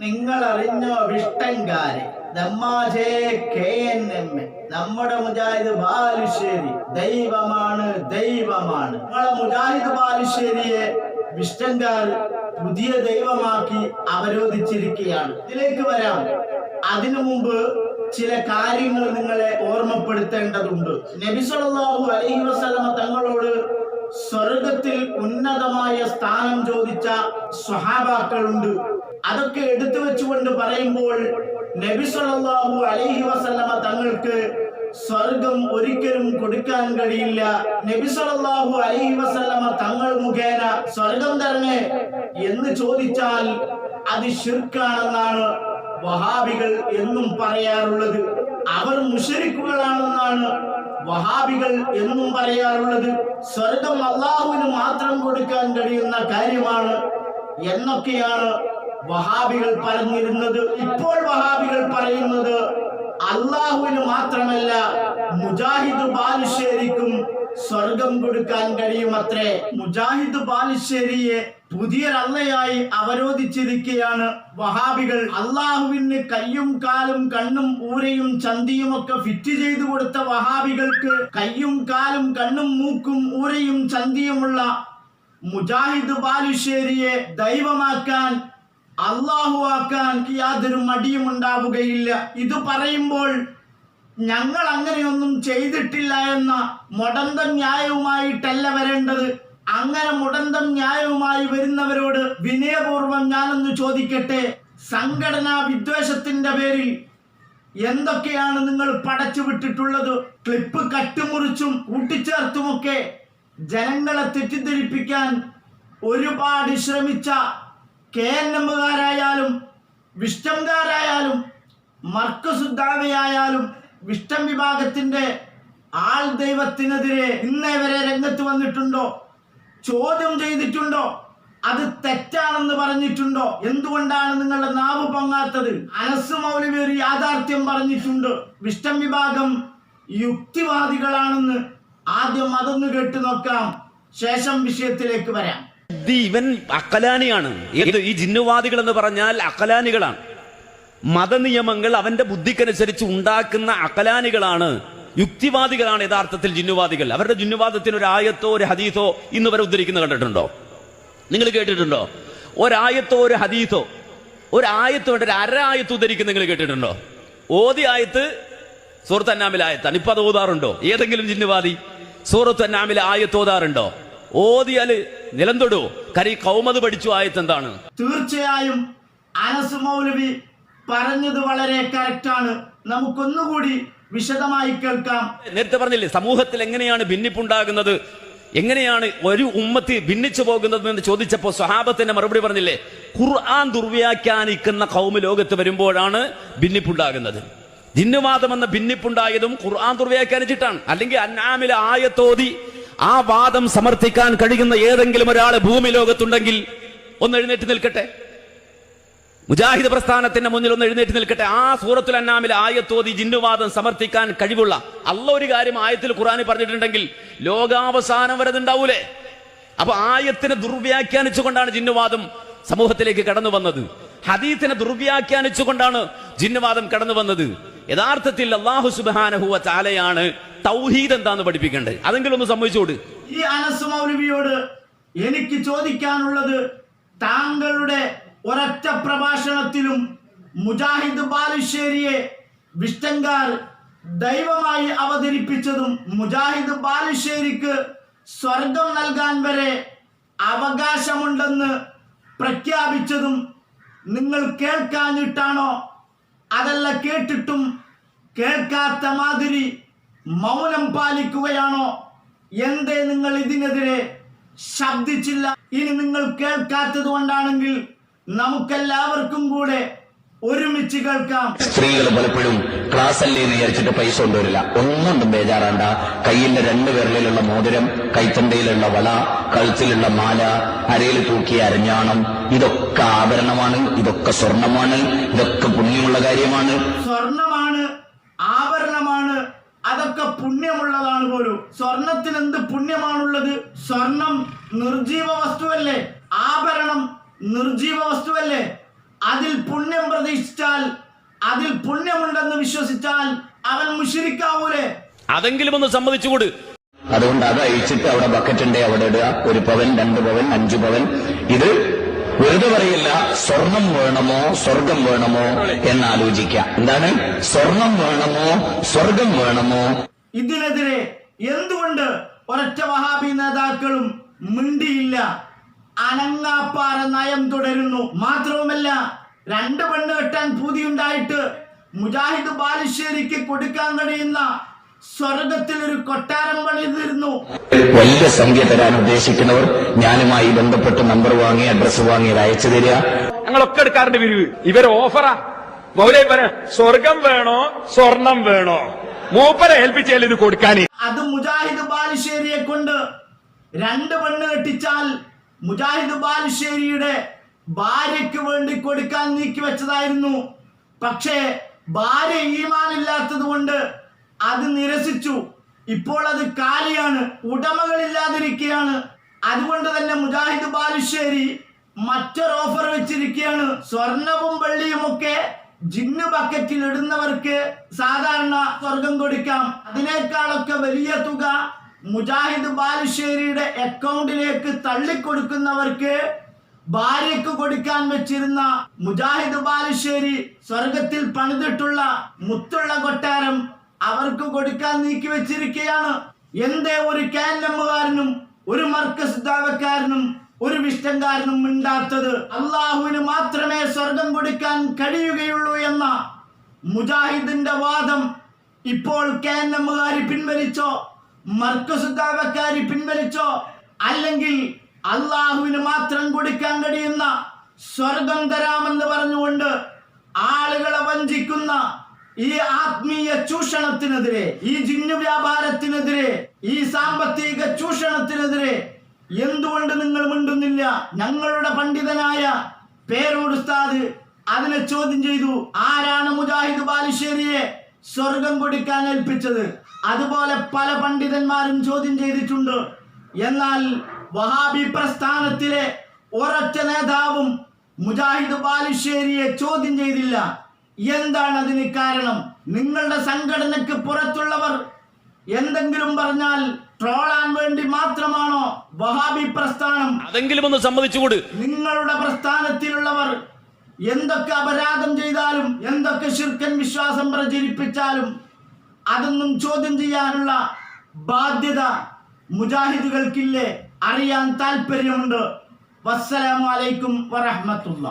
നിങ്ങൾ അറിഞ്ഞോ വിഷ്ടങ്കാരെ? ദമ്മാജേ കെ എൻ എം എ. നമ്മുടെ മുജാഹിദ് ബാലുശ്ശേരി ദൈവമാണ് ദൈവമാണ്. നിങ്ങളെ മുജാഹിദ് ബാലുശ്ശേരിയെ വിഷ്ടങ്കാർ പുതിയ ദൈവമാക്കി അവരോധിച്ചിരിക്കുകയാണ്. ഇതിലേക്ക് വരാം. അതിനു മുമ്പ് ചില കാര്യങ്ങൾ നിങ്ങളെ ഓർമ്മപ്പെടുത്തേണ്ടതുണ്ട്. നബി സല്ലല്ലാഹു അലൈഹി വസല്ലമ തങ്ങളോട് സ്വർഗത്തിൽ ഉന്നതമായ സ്ഥാനം ചോദിച്ച സ്വഹാബാക്കളുണ്ട്. അതൊക്കെ എടുത്തു വെച്ചുകൊണ്ട് പറയുമ്പോൾ നബി സല്ലല്ലാഹു അലൈഹി വസല്ലമ തങ്ങൾക്ക് സ്വർഗം ഒരിക്കലും കൊടുക്കാൻ കഴിയില്ല. നബി സല്ലല്ലാഹു അലൈഹി വസല്ലമ തങ്ങൾ മുഖേന സ്വർഗം തരണേ എന്ന് ചോദിച്ചാൽ അത് ശിർക്കാണെന്നാണ് വഹാബികൾ എന്നും പറയാറുള്ളത്. അവർ മുഷരിക്കുകളാണെന്നാണ് വഹാബികൾ എന്നും പറയാറുള്ളത്. സ്വർഗം അള്ളാഹുവിന് മാത്രം കൊടുക്കാൻ കഴിയുന്ന കാര്യമാണ് എന്നൊക്കെയാണ് വഹാബികൾ പറഞ്ഞിരുന്നത്. ഇപ്പോൾ വഹാബികൾ പറയുന്നത് അള്ളാഹുവിന് മാത്രമല്ല മുജാഹിദ് ബാലുശ്ശേരിക്കും സ്വർഗം കൊടുക്കാൻ കഴിയുമത്രേ. മുജാഹിദ് ബാലുശ്ശേരിയെ പുതിയ അള്ളയായി അവരോധിച്ചിരിക്കുകയാണ് വഹാബികൾ. അള്ളാഹുവിന് കയ്യും കാലും കണ്ണും ഊരയും ചന്തിയും ഒക്കെ ഫിറ്റ് ചെയ്തു കൊടുത്ത വഹാബികൾക്ക് കയ്യും കാലും കണ്ണും മൂക്കും ഊരയും ചന്തിയുമുള്ള മുജാഹിദ് ബാലുശ്ശേരിയെ ദൈവമാക്കാൻ അള്ളാഹു ആക്കാൻ യാതൊരു മടിയും ഉണ്ടാവുകയില്ല ഇത് പറയുമ്പോൾ ഞങ്ങൾ അങ്ങനെയൊന്നും ചെയ്തിട്ടില്ല എന്ന മുടന്തം ന്യായവുമായിട്ടല്ല വരേണ്ടത്. അങ്ങനെ മുടന്തം ന്യായവുമായി വരുന്നവരോട് വിനയപൂർവം ഞാനൊന്ന് ചോദിക്കട്ടെ? സംഘടനാ വിദ്വേഷത്തിന്റെ പേരിൽ എന്തൊക്കെയാണ് നിങ്ങൾ പടച്ചു വിട്ടിട്ടുള്ളത്? ക്ലിപ്പ് കട്ടുമുറിച്ചും കൂട്ടിച്ചേർത്തുമൊക്കെ ജനങ്ങളെ തെറ്റിദ്ധരിപ്പിക്കാൻ ഒരുപാട് ശ്രമിച്ച കെ എൻ എമ്മുകാരായാലും വിഷ്ടംകാരായാലും മർക്കസുദ്ധാവയായാലും വിഷ്ടം വിഭാഗത്തിന്റെ ആൾ ദൈവത്തിനെതിരെ ഇന്നേ വരെ രംഗത്ത് വന്നിട്ടുണ്ടോ? ചോദ്യം ചെയ്തിട്ടുണ്ടോ? അത് തെറ്റാണെന്ന് പറഞ്ഞിട്ടുണ്ടോ? എന്തുകൊണ്ടാണ് നിങ്ങളുടെ നാവ് പൊങ്ങാത്തത്? അനസ് മൗലവി ഒരു യാഥാർത്ഥ്യം പറഞ്ഞിട്ടുണ്ട്. വിഷ്ടം വിഭാഗം യുക്തിവാദികളാണെന്ന് ആദ്യം അതൊന്ന് കേട്ടു നോക്കാം. ശേഷം വിഷയത്തിലേക്ക് വരാം. ഇവൻ അക്കലാനിയാണ്. ഈ ജിന്നുവാദികൾ എന്ന് പറഞ്ഞാൽ അക്കലാനികളാണ്. മതനിയമങ്ങൾ അവന്റെ ബുദ്ധിക്കനുസരിച്ച് ഉണ്ടാക്കുന്ന അക്കലാനികളാണ് യുക്തിവാദികളാണ് യഥാർത്ഥത്തിൽ ജിന്നുവാദികൾ. അവരുടെ ജിന്നുവാദത്തിന് ഒരു ആയത്തോ ഒരു ഹദീസോ ഇന്ന് വരെ ഉദ്ധരിക്കുന്നത് കണ്ടിട്ടുണ്ടോ? നിങ്ങൾ കേട്ടിട്ടുണ്ടോ? ഒരായത്തോ ഒരു ഹദീസോ. ഒരു ആയത്തോ ഒരു അര ആയത്ത് ഉദ്ധരിക്കുന്ന നിങ്ങൾ കേട്ടിട്ടുണ്ടോ? ഓതി ആയത്ത് സൂറത്ത് അന്നാമിൽ ആയത്താണ്. ഇപ്പൊ അത് ഓതാറുണ്ടോ? ഏതെങ്കിലും ജിന്നുവാദി സൂറത്ത് അന്നാമിൽ ആയത്ത് ഓതാറുണ്ടോ? ഓതിയാൽ നിലം തൊടുവോ? കരി കൗമത് പഠിച്ചു ആയത്ത് എന്താണ്? തീർച്ചയായും അനസ് മൗലവി പറഞ്ഞത് വളരെ കറക്റ്റാണ് നമുക്കൊന്നുകൂടി വിശദമായി കേൾക്കാം. നേരത്തെ പറഞ്ഞില്ലേ സമൂഹത്തിൽ എങ്ങനെയാണ് ഭിന്നിപ്പുണ്ടാകുന്നത്? എങ്ങനെയാണ് ഒരു ഉമ്മത്തി ഭിന്നിച്ചു പോകുന്നത് എന്ന് ചോദിച്ചപ്പോ സ്വഹാബത്തിന്റെ മറുപടി പറഞ്ഞില്ലേ ഖുർആൻ ദുർവ്യാഖ്യാനിക്കുന്ന കൗമ ലോകത്ത് വരുമ്പോഴാണ് ഭിന്നിപ്പുണ്ടാകുന്നത്. ജിന്നുവാദം എന്ന ഭിന്നിപ്പുണ്ടായതും ഖുർആൻ ദുർവ്യാഖ്യാനിച്ചിട്ടാണ്. അല്ലെങ്കിൽ അന്നാമിലെ ആയത്തോതി ആ വാദം സമർത്ഥിക്കാൻ കഴിയുന്ന ഏതെങ്കിലും ഒരാൾ ഭൂമി ലോകത്തുണ്ടെങ്കിൽ ഒന്ന് എഴുന്നേറ്റ് നിൽക്കട്ടെ. മുജാഹിദ് പ്രസ്ഥാനത്തിന്റെ മുന്നിൽ ഒന്ന് എഴുന്നേറ്റ് നിൽക്കട്ടെ. ആ സൂറത്തുൽ അന്നാമിൽ ആയത്തോതി ജിന്നുവാദം സമർത്ഥിക്കാൻ കഴിവുള്ള അല്ല ഒരു കാര്യം ആയത്തിൽ ഖുറാനിൽ പറഞ്ഞിട്ടുണ്ടെങ്കിൽ ലോകാവസാനം വരെ ഉണ്ടാവൂലേ അപ്പൊ ആയത്തിനെ ദുർവ്യാഖ്യാനിച്ചുകൊണ്ടാണ് ജിന്നുവാദം സമൂഹത്തിലേക്ക് കടന്നു വന്നത്. ഹദീത്തിനെ ദുർവ്യാഖ്യാനിച്ചുകൊണ്ടാണ് ജിന്നുവാദം കടന്നു വന്നത്. യഥാർത്ഥത്തിൽ അള്ളാഹു സുബാനഹുവ ചാലയാണ് തൗഹീദ് എന്താന്ന് പഠിപ്പിക്കേണ്ടത്. അതെങ്കിലും ഒന്ന് സംഭവിച്ചോട് ഈ അനസ് മൗലവിയോട് എനിക്ക് ചോദിക്കാനുള്ളത് താങ്കളുടെ ഒരൊറ്റ പ്രഭാഷണത്തിലും മുജാഹിദ് ബാലുശ്ശേരിയെ വിഷ്ടങ്കാർ ദൈവമായി അവതരിപ്പിച്ചതും മുജാഹിദ് ബാലുശ്ശേരിക്ക് സ്വർഗം നൽകാൻ വരെ അവകാശമുണ്ടെന്ന് പ്രഖ്യാപിച്ചതും നിങ്ങൾ കേൾക്കാഞ്ഞിട്ടാണോ? അതല്ല കേട്ടിട്ടും കേൾക്കാത്ത മാതിരി മൗനം പാലിക്കുകയാണോ? എന്തേ നിങ്ങൾ ഇതിനെതിരെ ശബ്ദിച്ചില്ല? ഇനി നിങ്ങൾ കേൾക്കാത്തത് കൊണ്ടാണെങ്കിൽ നമുക്കെല്ലാവർക്കും കൂടെ ഒരുമിച്ച് കേൾക്കാം. സ്ത്രീകൾ പലപ്പോഴും ക്ലാസ് അല്ലേ എന്ന് വിചാരിച്ചിട്ട് പൈസ കൊണ്ടുവരില്ല. ഒന്നും ബേജാറാണ്ട. കയ്യിന്റെ രണ്ട് വിരലിലുള്ള മോതിരം കൈത്തണ്ടയിലുള്ള വള കഴുത്തിലുള്ള മാല അരയിൽ തൂക്കിയ അരഞ്ഞാണം ഇതൊക്കെ ആഭരണമാണ് ഇതൊക്കെ സ്വർണമാണ് ഇതൊക്കെ പുണ്യമുള്ള കാര്യമാണ്. സ്വർണമാണ് ആഭരണമാണ് അതൊക്കെ പുണ്യമുള്ളതാണ് പോലും. സ്വർണത്തിന് എന്ത് പുണ്യമാണുള്ളത്? സ്വർണം നിർജീവ വസ്തുവല്ലേ? ആഭരണം നിർജീവ വസ്തുവല്ലേ? അതിൽ പുണ്യം പ്രതീക്ഷിച്ചാൽ അതിൽ പുണ്യമുണ്ടെന്ന് വിശ്വസിച്ചാൽ അവൻ മുഷിരിക്കാവൂലേ? അതെങ്കിലും ഒന്ന് സമ്മതിച്ചുകൂട്. അതുകൊണ്ട് അത് അയച്ചിട്ട് അവിടെ ബക്കറ്റ് ഉണ്ട് അവിടെ ഇടുക. ഒരു പവൻ രണ്ട് പവൻ അഞ്ചു പവൻ. ഇത് വെറുതെ പറയില്ല സ്വർണം വേണമോ സ്വർഗം വേണമോ എന്ന് ആലോചിക്കാം എന്താണ്? സ്വർണം വേണമോ സ്വർഗം വേണമോ? ഇതിനെതിരെ എന്തുകൊണ്ട് ഒരൊറ്റ വഹാബി നേതാക്കളും മിണ്ടിയില്ല? അനങ്ങാപ്പാറ നയം തുടരുന്നു. മാത്രവുമല്ല രണ്ട് പെണ്ണ് കെട്ടാൻ പൂതിയുണ്ടായിട്ട് മുജാഹിദ് ബാലുശ്ശേരിക്ക് കൊടുക്കാൻ കഴിയുന്ന സ്വർഗത്തിൽ ഒരു കൊട്ടാരം പണിതിരുന്നു. വലിയ സംഖ്യ തരാൻ ഉദ്ദേശിക്കുന്നവർ ഞാനുമായി ബന്ധപ്പെട്ട് നമ്പർ വാങ്ങി അഡ്രസ് വാങ്ങി അയച്ചു തരിക. ഞങ്ങളൊക്കെ എടുക്കാറുണ്ട് പിരിവ് ഇവർ ഓഫറാ. മൗലൈ പറ സ്വർഗം വേണോ? സ്വർണം വേണോ? മൂപ്പരെ ഏൽപ്പിച്ചാൽ ഇത് കൊടുക്കാൻ അത് മുജാഹിദ് ബാലുശ്ശേരിയെ കൊണ്ട് രണ്ട് പെണ്ണ് കെട്ടിച്ചാൽ മുജാഹിദ് ബാലുശ്ശേരിയുടെ ഭാര്യയ്ക്ക് വേണ്ടി കൊടുക്കാൻ നീക്കി വെച്ചതായിരുന്നു. പക്ഷേ ഭാര്യ ഈമാനില്ലാത്തത് കൊണ്ട് അത് നിരസിച്ചു. ഇപ്പോൾ അത് കാലിയാണ് ഉടമകളില്ലാതിരിക്കുകയാണ്. അതുകൊണ്ട് തന്നെ മുജാഹിദ് ബാലുശ്ശേരി മറ്റൊരു ഓഫർ വെച്ചിരിക്കുകയാണ്. സ്വർണവും വെള്ളിയും ഒക്കെ ജിന്നു ബക്കറ്റിൽ ഇടുന്നവർക്ക് സാധാരണ സ്വർഗം കൊടുക്കാം. അതിനേക്കാളൊക്കെ വലിയ തുക മുജാഹിദ് ബാലുശ്ശേരിയുടെ അക്കൗണ്ടിലേക്ക് തള്ളിക്കൊടുക്കുന്നവർക്ക് ഭാര്യയ്ക്ക് കൊടുക്കാൻ വെച്ചിരുന്ന മുജാഹിദ് ബാലുശ്ശേരി സ്വർഗത്തിൽ പണിതിട്ടുള്ള മുത്തുള്ള കൊട്ടാരം അവർക്ക് കൊടുക്കാൻ നീക്കി വെച്ചിരിക്കുകയാണ്. എന്തേ ഒരു കാനമ്മുകാരനും ഒരു മർക്കസ് ദാവക്കാരനും ഒരു വിഷ്ടങ്കാരനും മിണ്ടാത്തത് അള്ളാഹുവിന് മാത്രമേ സ്വർഗം കൊടുക്കാൻ കഴിയുകയുള്ളൂ എന്ന മുജാഹിദിന്റെ വാദം ഇപ്പോൾ കാനമ്മുകാരി പിൻവലിച്ചോ? മർക്കസുദ്ദാവക്കാരി പിൻവലിച്ചോ? അല്ലെങ്കിൽ അള്ളാഹുവിന് മാത്രം കൊടുക്കാൻ കഴിയുന്ന സ്വർഗം തരാമെന്ന് പറഞ്ഞുകൊണ്ട് ആളുകളെ വഞ്ചിക്കുന്ന ഈ ആത്മീയ ചൂഷണത്തിനെതിരെ ഈ ജിന്നു വ്യാപാരത്തിനെതിരെ ഈ സാമ്പത്തിക ചൂഷണത്തിനെതിരെ എന്തുകൊണ്ട് നിങ്ങൾ മിണ്ടുന്നില്ല? ഞങ്ങളുടെ പണ്ഡിതനായ പേരോട് ഉസ്താദ് അതിനെ ചോദ്യം ചെയ്തു ആരാണ് മുജാഹിദ് ബാലുശ്ശേരിയെ സ്വർഗം കൊടുക്കാൻ ഏൽപ്പിച്ചത്? അതുപോലെ പല പണ്ഡിതന്മാരും ചോദ്യം ചെയ്തിട്ടുണ്ട്. എന്നാൽ വഹാബി പ്രസ്ഥാനത്തിലെ ഒരൊറ്റ നേതാവും മുജാഹിദ് ബാലുശ്ശേരിയെ ചോദ്യം ചെയ്തില്ല. എന്താണ് അതിന് കാരണം? നിങ്ങളുടെ സംഘടനയ്ക്ക് പുറത്തുള്ളവർ എന്തെങ്കിലും പറഞ്ഞാൽ ട്രോളാൻ വേണ്ടി മാത്രമാണോ വഹാബി പ്രസ്ഥാനം? അതെങ്കിലും ഒന്ന് സമ്മതിച്ചുകൂട്. നിങ്ങളുടെ പ്രസ്ഥാനത്തിലുള്ളവർ എന്തൊക്കെ അപരാധം ചെയ്താലും എന്തൊക്കെ ശുർക്കൻ വിശ്വാസം പ്രചരിപ്പിച്ചാലും അതൊന്നും ചോദ്യം ചെയ്യാനുള്ള ബാധ്യത മുജാഹിദുകൾക്കില്ലേ അറിയാൻ താല്പര്യമുണ്ട് വസ്സലാമലൈക്കും വറഹമത്തുള്ള.